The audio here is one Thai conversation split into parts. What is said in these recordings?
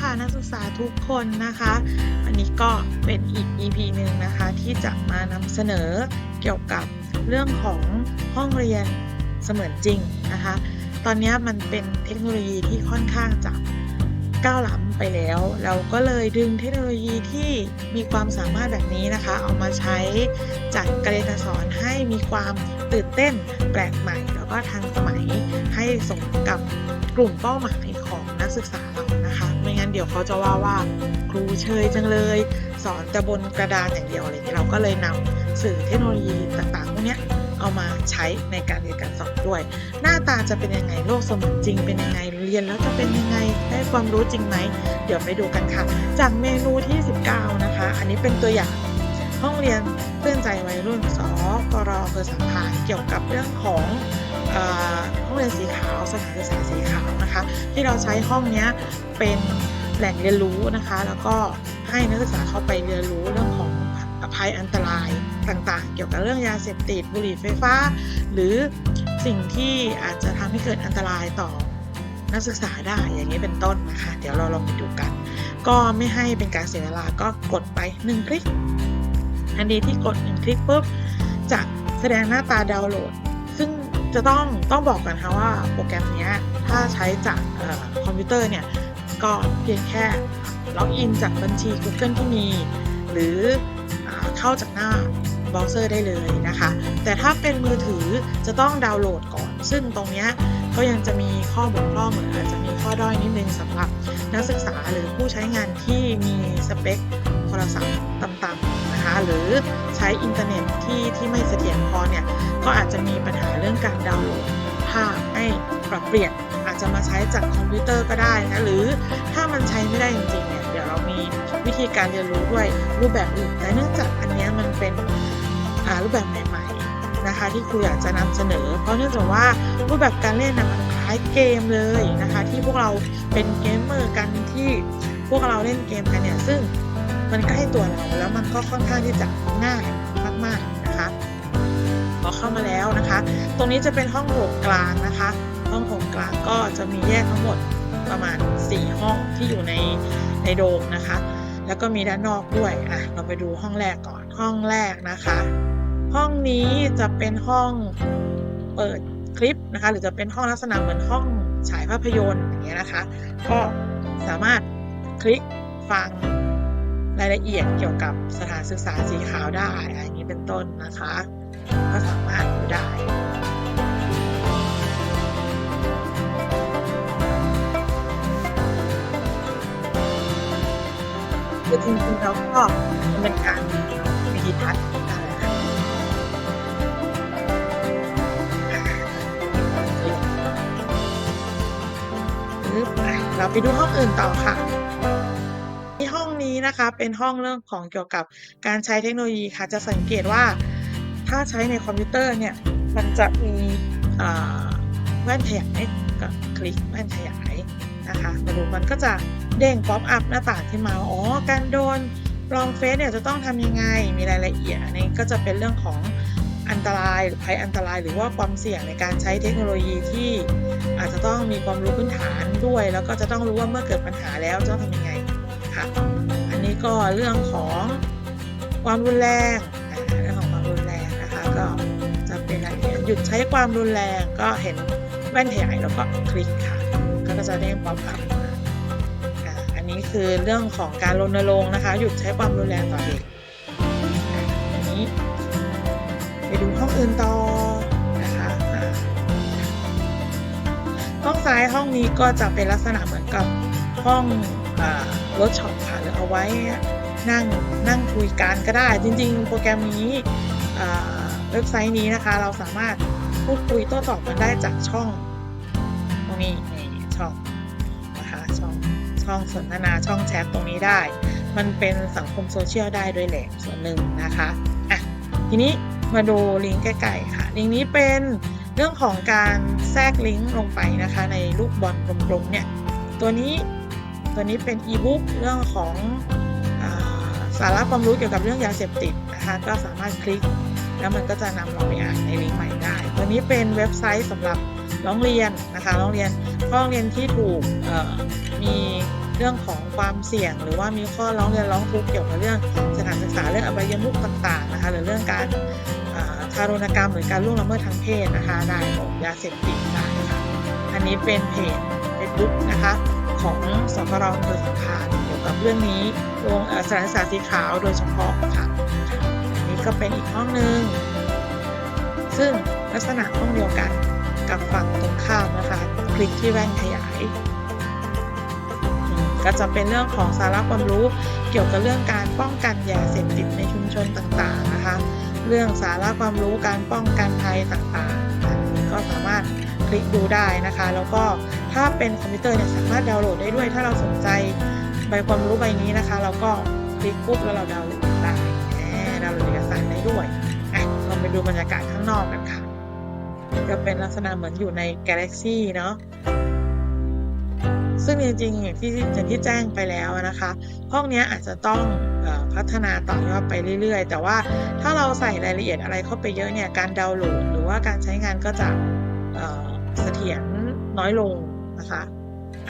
ค่ะนักศึกษาทุกคนนะคะ อันนี้ก็เป็นอีก EP หนึ่งนะคะที่จะมานำเสนอเกี่ยวกับเรื่องของห้องเรียนเสมือนจริงนะคะ ตอนนี้มันเป็นเทคโนโลยีที่ค่อนข้างจะก้าวล้ำไปแล้ว เราก็เลยดึงเทคโนโลยีที่มีความสามารถแบบนี้นะคะ เอามาใช้จัดการเรียนการสอนให้มีความตื่นเต้นแปลกใหม่ แล้วก็ทันสมัยให้สมกับกลุ่มเป้าหมายของนักศึกษา งั้นเดี๋ยวเขาจะว่าว่าครูเชยจังเลย สอนแต่บนกระดานอย่างเดียวอะไรเงี้ยเราก็เลยนำสื่อเทคโนโลยีต่างๆพวกเนี้ยเอามาใช้ในการเรียนการสอนด้วย หน้าตาจะเป็นยังไงโลกเสมือนจริงเป็นยังไงเรียนแล้วจะเป็นยังไงได้ความรู้จริงไหมเดี๋ยวไปดูกันค่ะ จากเมนูที่ 19 นะคะ อันนี้เป็นตัวอย่างห้องเรียนเพื่อนใจวัยรุ่นสกรอำเภอสัมพันธ์เกี่ยวกับเรื่องของอห้องเรียนสีขาวสถานศึกษาสีขาวนะคะ ที่เราใช้ห้องนี้เป็น แหล่งเรียนรู้นะคะ แล้วก็ให้นักศึกษาเข้าไปเรียนรู้เรื่องของภัยอันตรายต่างๆ เกี่ยวกับเรื่องยาเสพติดบุหรี่ไฟฟ้า หรือสิ่งที่อาจจะทำให้เกิดอันตรายต่อนักศึกษาได้อย่างนี้เป็นต้นนะคะ เดี๋ยวเราลองไปดูกัน ก็ไม่ให้เป็นการเสียเวลาก็กดไป 1 คลิกทันทีที่กด 1 คลิกปุ๊บจะแสดงหน้าตาดาวน์โหลด ซึ่งจะต้องต้องบอกกันค่ะว่าโปรแกรมนี้ถ้าใช้จากออคอมพิวเตอร์เนี่ย ก็เพียงแค่ล็อกอินจากบัญชี Google ที่มี หรืออเข้าจากหน้าเบราว์เซอร์ได้เลยนะคะ แต่ถ้าเป็นมือถือจะต้องดาวน์โหลดก่อน ซึ่งตรงนี้ก็ยังจะมีข้อบกพร่องหรืออาจจะมีข้อด้อยนิดนึงสำหรับนักศึกษาหรือผู้ใช้งานที่มีสเปคโทรศัพท์ต่ำๆนะคะ หรือใช้อินเทอร์เน็ตที่ที่ไม่เสถียรพอเนี่ย ก็อาจจะมีปัญหาเรื่องการดาวน์โหลดภาพให้ปรับเปลี่ยน อาจจะมาใช้จากคอมพิวเตอร์ก็ได้นะหรือถ้ามันใช้ไม่ได้จริงๆเนี่ยเดี๋ยวเรามีวิธีการเรียนรู้ด้วยรูปแบบอื่นแต่เนื่องจากอันนี้มันเป็นรูปแบบใหม่ๆนะคะ ที่ครูอยากจะนำเสนอ เพราะเนื่องจากว่ารูปแบบการเล่นนะมันคล้ายเกมเลยนะคะ ที่พวกเราเป็นเกมเมอร์กันที่พวกเราเล่นเกมกันเนี่ยซึ่งมันใกล้ตัวเราแล้วมันก็ค่อนข้างที่จะง่ายมากๆนะคะพอเข้ามาแล้วนะคะ ตรงนี้จะเป็นห้องโถงกลางนะคะ ห้องโถงกลางก็จะมีแยกทั้งหมดประมาณ 4 ห้องที่อยู่ในในโดมนะคะ แล้วก็มีด้านนอกด้วยอะเราไปดูห้องแรกก่อนห้องแรกนะคะ ห้องนี้จะเป็นห้องเปิดคลิปนะคะ หรือจะเป็นห้องลักษณะเหมือนห้องฉายภาพยนตร์อย่างเงี้ยนะคะ ก็สามารถคลิกฟังรายละเอียดเกี่ยวกับสถานศึกษาสีขาวได้อะอย่างนี้เป็นต้นนะคะ ก็สามารถดูได้ คือจริงๆแล้วก็เป็นการวิธีทัศน์นั่นแหละค่ะปึ๊บอะเราไปดูห้องอื่นต่อค่ะที่ห้องนี้นะคะเป็นห้องเรื่องของเกี่ยวกับการใช้เทคโนโลยีค่ะ จะสังเกตว่าถ้าใช้ในคอมพิวเตอร์เนี่ย มันจะมีแว่นขยายกับคลิกแว่นขยายนะคะมาดูมันก็จะ เด้งป๊อปอัพหน้าต่างขึ้นมาว่าอ๋อการโดนลอมเฟซเนี่ยจะต้องทำยังไงมีรายละเอียดอันนี้ก็จะเป็นเรื่องของอันตรายหรือภัยอันตราย หรือว่าความเสี่ยงในการใช้เทคโนโลยีที่อาจจะต้องมีความรู้พื้นฐานด้วย แล้วก็จะต้องรู้ว่าเมื่อเกิดปัญหาแล้วจะทำยังไงค่ะอันนี้ก็เรื่องของความรุนแรงเรื่องของความรุนแรงนะคะก็จะเป็นรายละเอียดหยุดใช้ความรุนแรงก็เห็นแว่นขยายแล้วก็คลิกค่ะ ก็จะเด้งป๊อปอัพมา นี้คือเรื่องของการรณรงค์นะคะ หยุดใช้ความรุนแรงต่อเด็กอันนี้ไปดูห้องอื่นต่อนะคะห้องซ้ายห้องนี้ก็จะเป็นลักษณะเหมือนกับห้องเวิร์กช็อปค่ะหรือเอาไว้นั่งนั่งคุยกันก็ได้ จริง ๆ โปรแกรมนี้เว็บไซต์นี้นะคะ เราสามารถพูดคุยโต้ตอบกันได้จากช่องตรงนี้ ช่องสนทนาช่องแชทตรงนี้ได้ มันเป็นสังคมโซเชียลได้ด้วยแหละส่วนหนึ่งนะคะอะทีนี้มาดูลิงก์ใกล้ๆค่ะ ลิงก์นี้เป็นเรื่องของการแทรกลิงก์ลงไปนะคะ ในลูกบอลกลมๆเนี่ยตัวนี้ตัวนี้เป็นอีบุ๊กเรื่องของอาสาระความรู้เกี่ยวกับเรื่องยาเสพติดนะคะก็สามารถคลิก แล้วมันก็จะนำเราไปอ่านในลิงก์ใหม่ได้ ตัวนี้เป็นเว็บไซต์สำหรับ ร้องเรียนนะคะร้องเรียนร้องเรียนที่ถูกมีเรื่องของความเสี่ยง หรือว่ามีข้อร้องเรียนร้องทุกข์เกี่ยวกับเรื่องสถานศึกษาเรื่องอบายมุขต่างๆนะคะหรือเรื่องการอ่าทารุณกรรมหรือการล่วงละเมิดทางเพศนะคะได้ของยาเสพติดได้ค่ะอันนี้เป็นเพจ Facebook นะคะของสพรอำเภอสังขารเกี่ยวกับเรื่องนี้ลงสถานศึกษาสีขาวโดยเฉพาะค่ะอันนี้ก็เป็นอีกห้องหนึ่งซึ่งลักษณะห้องเดียวกัน กับฝั่งตรงข้ามนะคะ คลิกที่แว่นขยาย ก็จะเป็นเรื่องของสาระความรู้เกี่ยวกับเรื่องการป้องกันยาเสพติดในชุมชนต่างๆนะคะ เรื่องสาระความรู้การป้องกันภัยต่างๆอันนี้ก็สามารถคลิกดูได้นะคะ แล้วก็ถ้าเป็นคอมพิวเตอร์เนี่ยสามารถดาวน์โหลดได้ด้วย ถ้าเราสนใจใบความรู้ใบนี้นะคะ เราก็คลิกปุ๊บแล้วเราดาวน์โหลดได้ดาวน์โหลดเอกสารได้ด้วยอะเราไปดูบรรยากาศข้างนอกกันค่ะ ก็เป็นลักษณะเหมือนอยู่ใน Galaxy เนาะซึ่งจริงๆอย่างที่อย่างที่แจ้งไปแล้วนะคะ ห้องนี้อาจจะต้องอพัฒนาต่อยอดไปเรื่อย ๆ แต่ว่าถ้าเราใส่รายละเอียดอะไรเข้าไปเยอะเนี่ยการดาวน์โหลดหรือว่าการใช้งานก็จะเอ่อเสถียรน้อยลงนะคะ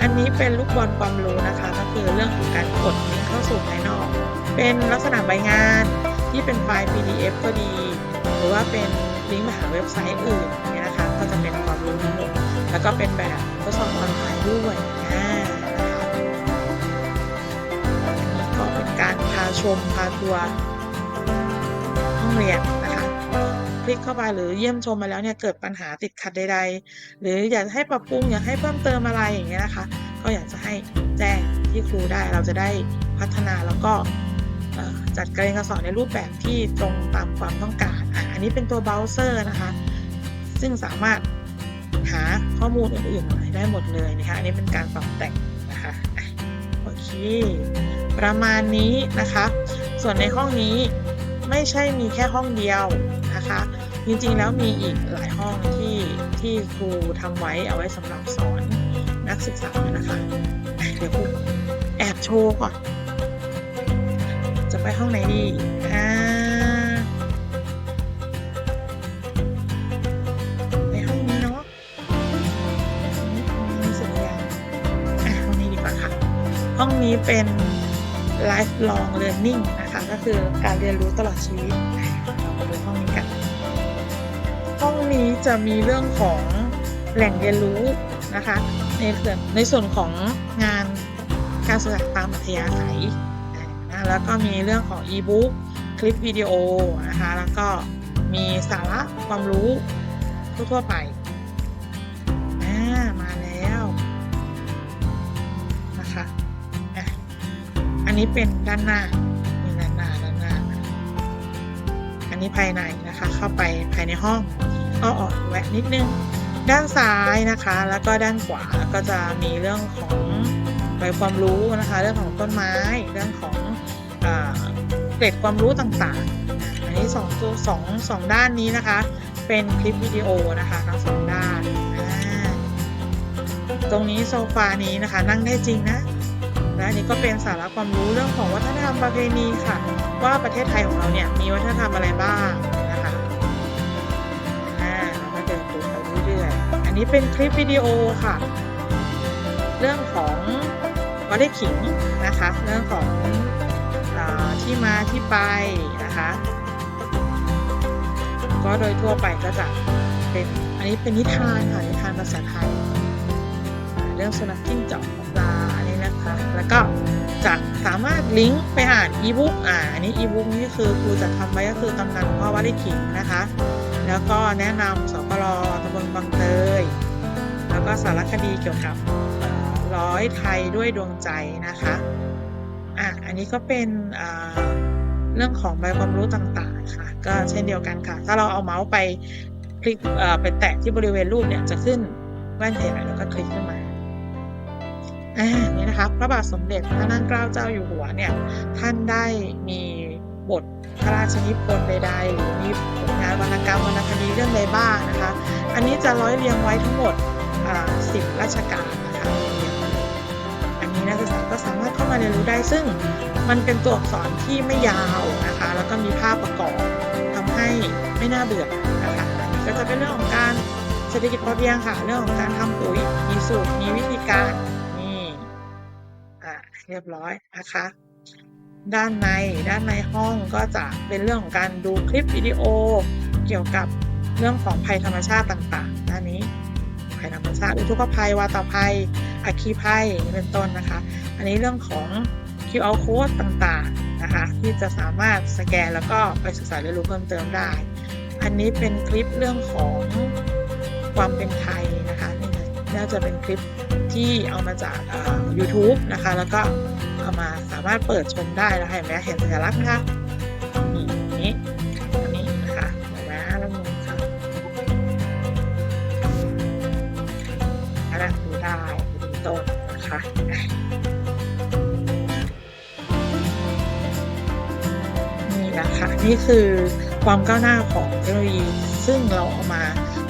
อันนี้เป็นลูกบอลความรู้นะคะ ก็คือเรื่องของการกดลิงก์เข้าสู่ภายนอก เป็นลักษณะใบงานที่เป็นไฟล์ PDF ก็ดี หรือว่าเป็นลิงก์มาหาเว็บไซต์อื่น จะเป็นความรู้ทั้งหมดแล้วก็เป็นแบบทดสอบออนไลน์ด้วยอ่าอันนี้ก็เป็นการพาชมพาทัวร์ห้องเรียนนะคะคลิกเข้าไปหรือเยี่ยมชมมาแล้วเนี่ยเกิดปัญหาติดขัดใด ๆ หรืออยากให้ปรับปรุงอยากให้เพิ่มเติมอะไรอย่างเงี้ยนะคะ ก็อยากจะให้แจ้งที่ครูได้เราจะได้พัฒนาแล้วก็จัดการเรียนการสอนในรูปแบบที่ตรงตามความต้องการ อันนี้เป็นตัวเบราว์เซอร์นะคะ ซึ่งสามารถหาข้อมูลอื่นๆมาได้หมดเลยนะคะ อันนี้เป็นการปรับแต่งนะคะโอเค ประมาณนี้นะคะ ส่วนในห้องนี้ไม่ใช่มีแค่ห้องเดียวนะคะ จริงๆแล้วมีอีกหลายห้องที่ที่ครูทำไว้เอาไว้สำหรับสอนนักศึกษานะคะอะเดี๋ยวครูแอบโชว์ก่อน จะไปห้องไหนดีอ่า ห้องนี้เป็น lifelong learning นะคะ ก็คือการเรียนรู้ตลอดชีวิตเรามาดูห้องนี้กัน ห้องนี้จะมีเรื่องของแหล่งเรียนรู้นะคะ ในส่วนในส่วนของงานการศึกษาตามอัธยาศัยอ่านะแล้วก็มีเรื่องของ e-book คลิปวิดีโอนะคะ แล้วก็มีสาระความรู้ทั่วๆไป อันนี้เป็นด้านหน้านี่ด้านหน้าด้านหน้า อันนี้ภายในนะคะ เข้าไปภายในห้องก็ออกแวะนิดนึง ด้านซ้ายนะคะ แล้วก็ด้านขวาก็จะมีเรื่องของใบความรู้นะคะ เรื่องของต้นไม้ เรื่องของอเกร็ดความรู้ต่างๆ อันนี้สองตัวสองสองด้านนี้นะคะ เป็นคลิปวิดีโอนะคะทั้งสองด้าน ตรงนี้โซฟานี้นะคะ นั่งได้จริงนะ และนนี้ก็เป็นสาระความรู้เรื่องของวัฒนธรรมประเพณีค่ะ ว่าประเทศไทยของเราเนี่ยมีวัฒนธรรมอะไรบ้างนะคะอ่าเราก็เดินดูไปเรื่อยๆอันนี้เป็นคลิปวิดีโอค่ะ เรื่องของวัดไร่ขิงนะคะ เรื่องของอที่มาที่ไปนะคะก็โดยทั่วไปก็จะเป็นอันนี้เป็นนิทานค่ะนิทานภาษาไทย เรื่องสุนัขจิ้งจอกขอ นะคะแล้วก็จะสามารถลิงก์ไปอ่านอีบุ๊กอ่าอันนี้อีบุ๊กนี่คือครูจะทำไว้ก็คือตำนานของพ่อวัดไร่ขิงนะคะ แล้วก็แนะนำสปรตำบลบางเตย แล้วก็สารคดีเกี่ยวกับร้อยไทยด้วยดวงใจนะคะอะอันนี้ก็เป็นเรื่องของใบความรู้ต่างๆค่ะ ก็เช่นเดียวกันค่ะ ถ้าเราเอาเมาส์ไปคลิกไปแตะที่บริเวณรูปเนี่ยจะขึ้นแว่นขยายแล้วก็คลิกขึ้นมา อ่านี่นะคะพระบาทสมเด็จพระนั่งเกล้าเจ้าอยู่หัวเนี่ยท่านได้มีบทพระราชนิพนธ์ใดๆหรือมีผลงานวรรณกรรมวรรณคดีเรื่องใดบ้างนะคะ อันนี้จะร้อยเรียงไว้ทั้งหมดสิบราชการนะคะอันนี้นักศึกษาก็สามารถเข้ามาเรียนรู้ได้ซึ่งมันเป็นตัวอักษรที่ไม่ยาวนะคะ แล้วก็มีภาพประกอบทำให้ไม่น่าเบื่อนะคะอันนี้ก็จะเป็นเรื่องของการเศรษฐกิจพอเพียงค่ะ เรื่องของการทำปุ๋ยมีสูตรมีวิธีการ เรียบร้อยนะคะ ด้านในด้านในห้องก็จะเป็นเรื่องของการดูคลิปวิดีโอ เกี่ยวกับเรื่องของภัยธรรมชาติต่างๆ ด้านนี้ภัยธรรมชาติอุทกภัยวาตภัยอัคคีภัยเป็นต้นนะคะ อันนี้เรื่องของ QR code ต่างๆนะคะที่จะสามารถสแกนแล้วก็ไปศึกษาเรียนรู้เพิ่มเติมได้ อันนี้เป็นคลิปเรื่องของความเป็นไทยนะคะนี่น่าจะเป็นคลิป ที่เอามาจาก YouTube นะคะ แล้วก็เอามาสามารถเปิดชมได้แล้วเห็นไหมเห็นสัญลักษณ์นะคะนี่อันนี้อันนี้นะคะเห็นไหมแล้วมุมค่ะอันนั้นดูได้ดูต้นนะคะนี่นะคะนี่คือความก้าวหน้าของเทคโนโลยีซึ่งเราเอามา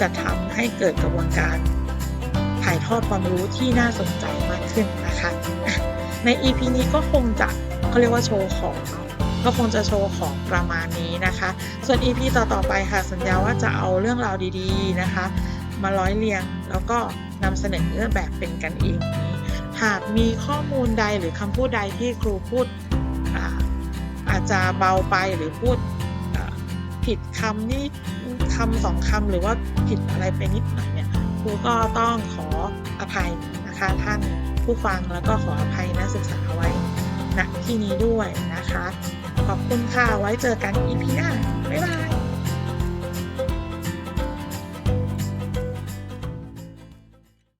จะทำให้เกิดกระบวนการ ทอดความรู้ที่น่าสนใจมากขึ้นนะคะ ใน EP นี้ก็คงจะเขาเรียกว่าโชว์ของเนาะก็คงจะโชว์ของประมาณนี้นะคะ ส่วน EP ต่อๆไปค่ะ สัญญาว่าจะเอาเรื่องราวดีๆนะคะ มาร้อยเรียงแล้วก็นำเสนอแบบเป็นกันเองหากมีข้อมูลใดหรือคำพูดใดที่ครูพูดอาอาจจะเบาไปหรือพูดผิดคำนี่คำสองคำหรือว่าผิดอะไรไปนิดหน่อยเนี่ย รูก็ต้องขออภัยนะคะท่านผู้ฟังแล้วก็ขออภัยนักศึกษาไว้ณที่นี้ด้วยนะคะ ขอบคุณค่ะไว้เจอกัน EP หน้าบ๊ายบาย